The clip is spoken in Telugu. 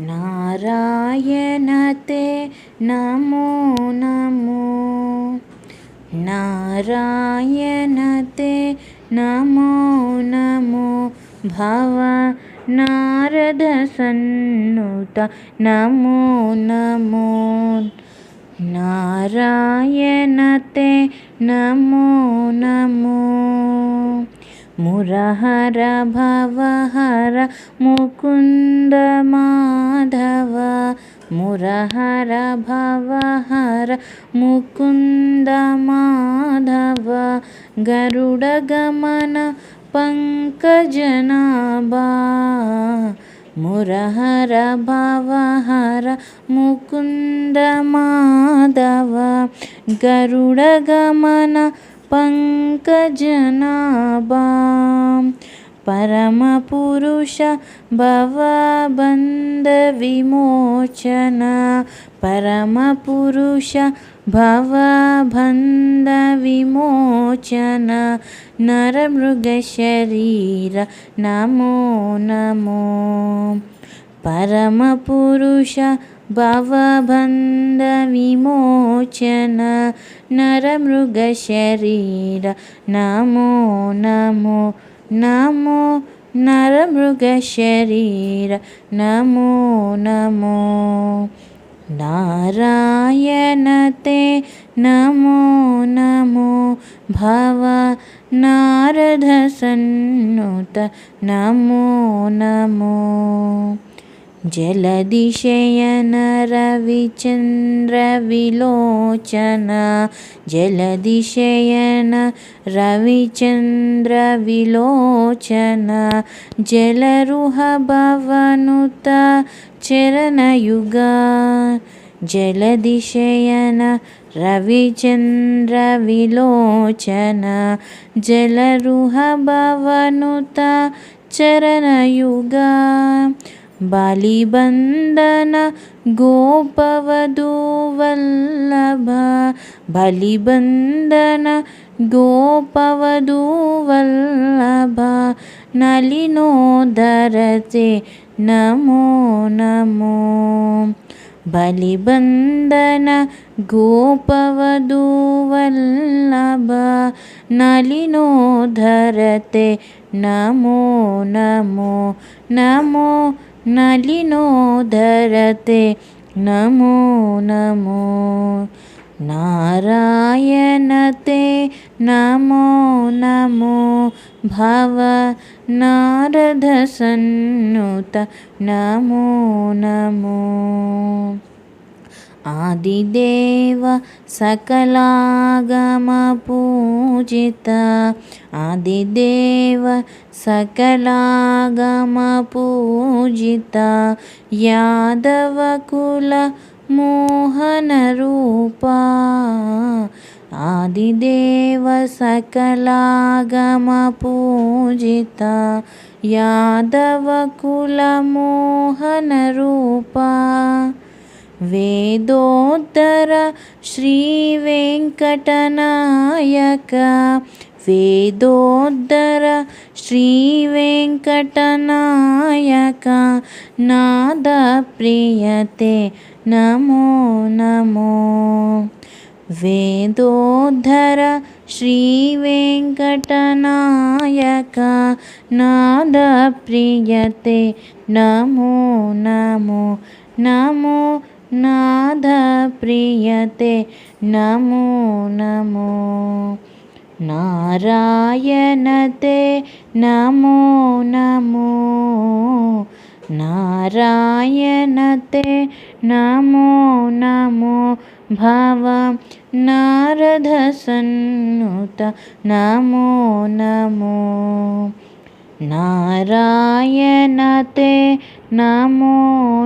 नारायण ते नमो नमो। नारायण ते नमो नमो। भव नारदसन्नुत नमो नमो। नारायण ते नमो नमो मुरहर भवहर मुकुन्द माधव मुरहर भवहर मुकुन्द माधव गरुडगमन पङ्कजनाभा मुरहर भवहर मुकुन्द माधव गरुडगमन पङ्कजनाभा परमपुरुष भवबन्धविमोचन परमपुरुष भवबन्धविमोचन नरमृगशरीर नमो नमो परमपुरुष भवबन्धविमोचन नरमृगशरीर नमो नमो नमो नरमृगशरीर नमो नमो नारायण ते नमो नमो भव नारदसन्नुत नमो नमो జలదిశయన రవిచంద్రవిలోచన జలదిశయన రవిచంద్రవిలోచన జలరుహ భవనుత చరణయుగా జలదిశయన రవిచంద్రవిలోచన జలరుహ భవనుత చరణయుగా బలిబందన గోపవధూ వల్లభ బలిబందన గోపవధూ వల్లభ నలినోదరతే నమో నమో. బలిబందన గోపవధూ వల్లభ నలినోధరతే నమో నమో. నమో नलिनोधरते नमो नमो। नारायण ते नमो नमो। भव नारदसन्नुत नमो नमो आदिदेव सकलागमपूजित आदिदेव सकलागमपूजित यादवकुल मोहनरूपा आदिदेव सकलागमपूजित यादवकुलमोहनरूपा వేదోత్తర శ్రీ వెంకటనాయక. వేదోద్ధర శ్రీ వెంకటనాయక. నాద ప్రియతే నమో నమో. వేదోద్ధర శ్రీ వెంకటనాయక. నాద ప్రియతే నమో నమో. నమో నాథ ప్రియతే నమో నమో. నారాయణతే నమో నమో. నారాయణతే నమో నమో. భవ నారదసన్నుత నమో నమో. నారాయణతే నమో